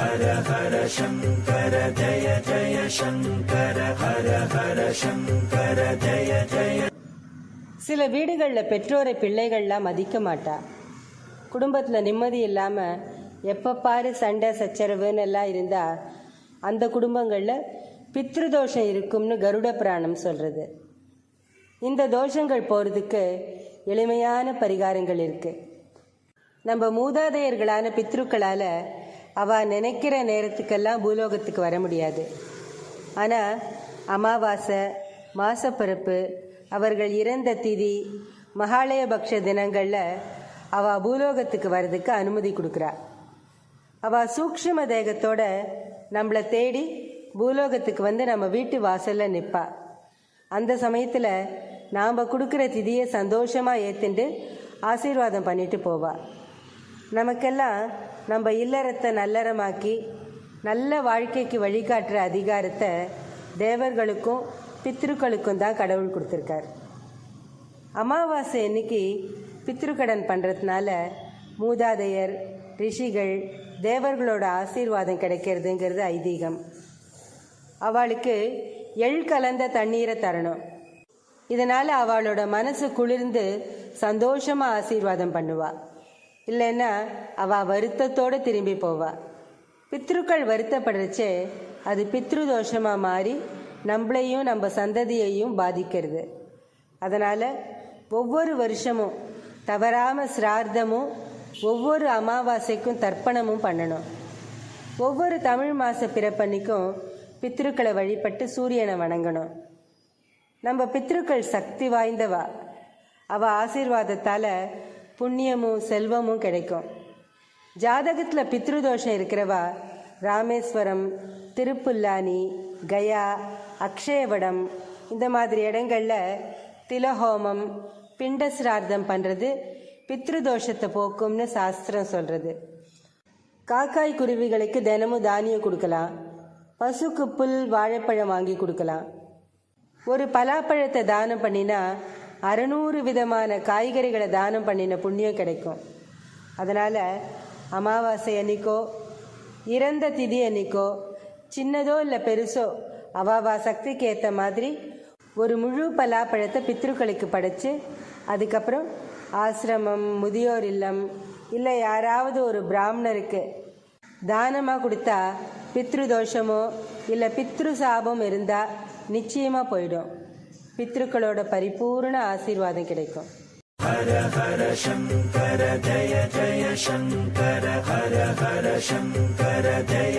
ஹர ஹர சங்கர ஜய ஜய சங்கர ஹர ஹர சங்கர ஜய ஜய. சில வீடுகளில் பெற்றோரை பிள்ளைகள்லாம் மதிக்க மாட்டா. குடும்பத்தில் நிம்மதி இல்லாமல் எப்போ பாரு சண்டை சச்சரவுன்னு எல்லாம் இருந்தால் அந்த குடும்பங்களில் பித்ருதோஷம் இருக்கும்னு கருட புராணம் சொல்கிறது இந்த தோஷங்கள் போகிறதுக்கு எளிமையான பரிகாரங்கள் இருக்குது நம்ம மூதாதையர்களான பித்ருக்களால் அவள் நினைக்கிற நேரத்துக்கெல்லாம் பூலோகத்துக்கு வர முடியாது. ஆனால் அமாவாசை மாசப்பிறப்பு அவர்கள் இறந்த திதி மகாலயபக்ஷ தினங்களில் அவள் பூலோகத்துக்கு வர்றதுக்கு அனுமதி கொடுக்குறா. அவள் சூக்ஷ்ம தேகத்தோட நம்மளை தேடி பூலோகத்துக்கு வந்து நம்ம வீட்டு வாசலில் நிற்பா அந்த சமயத்தில் நாம் கொடுக்குற திதியை சந்தோஷமாக ஏற்றுண்டு ஆசீர்வாதம் பண்ணிட்டு போவாள் நமக்கெல்லாம் நம்ம இல்லறத்தை நல்லறமாக்கி நல்ல வாழ்க்கைக்கு வழிகாட்டுற அதிகாரத்தை தேவர்களுக்கும் பித்ருக்களுக்கும் தான் கடவுள் கொடுத்துருக்கார். அமாவாசை அன்னைக்கு பித்ருக்கடன் பண்ணுறதுனால மூதாதையர் ரிஷிகள் தேவர்களோட ஆசீர்வாதம் கிடைக்கிறதுங்கிறது ஐதீகம். அவளுக்கு எள் கலந்த தண்ணீரை தரணும். இதனால் அவளோட மனசு குளிர்ந்து சந்தோஷமாக ஆசீர்வாதம் பண்ணுவாள் இல்லைன்னா அவள் வருத்தத்தோடு திரும்பி போவா. பித்ருக்கள் வருத்தப்படுறச்சே அது பித்ரு தோஷமாக மாறி நம்மளையும் நம்ம சந்ததியையும் பாதிக்கிறது. அதனால் ஒவ்வொரு வருஷமும் தவறாமல் சிரார்த்தமும் ஒவ்வொரு அமாவாசைக்கும் தர்ப்பணமும் பண்ணணும். ஒவ்வொரு தமிழ் மாத பிறப்பன்னைக்கும் பித்ருக்களை வழிபட்டு சூரியனை வணங்கணும். நம்ம பித்ருக்கள் சக்தி வாய்ந்தவா? அவள் ஆசீர்வாதத்தால் புண்ணியமும் செல்வமும் கிடைக்கும். ஜாதகத்தில் பித்ருதோஷம் இருக்கிறவா? ராமேஸ்வரம் திருப்புல்லானி கயா அக்ஷயவடம் இந்த மாதிரி இடங்களில் திலஹோமம் பிண்ட சிரார்த்தம் பண்ணுறது பித்ருதோஷத்தை போக்கும்னு சாஸ்திரம் சொல்கிறது காக்காய் குருவிகளுக்கு தினமும் தானியம் கொடுக்கலாம். பசுக்கு புல் வாழைப்பழம் வாங்கி கொடுக்கலாம். ஒரு பலாப்பழத்தை தானம் பண்ணினா அறநூறு விதமான காய்கறிகளை தானம் பண்ணின புண்ணியம் கிடைக்கும். அதனால் அமாவாசை அன்னைக்கோ இறந்த திதி அன்னைக்கோ சின்னதோ இல்லை பெருசோ அவாவா சக்திக்கு ஏற்ற மாதிரி ஒரு முழு பலாப்பழத்தை பித்ருக்களுக்கு படைச்சு அதுக்கப்புறம் ஆசிரமம் முதியோர் இல்லம் இல்லை யாராவது ஒரு பிராமணருக்கு தானமாக கொடுத்தா பித்ரு தோஷமோ இல்லை பித்ரு சாபம் இருந்தால் நிச்சயமாக போயிடும். பித்ருக்களோட பரிபூர்ண ஆசீர்வாதம் கிடைக்கும். ஹர ஹர சங்கர ஜய ஜய சங்கர ஹர ஹர சங்கர ஜய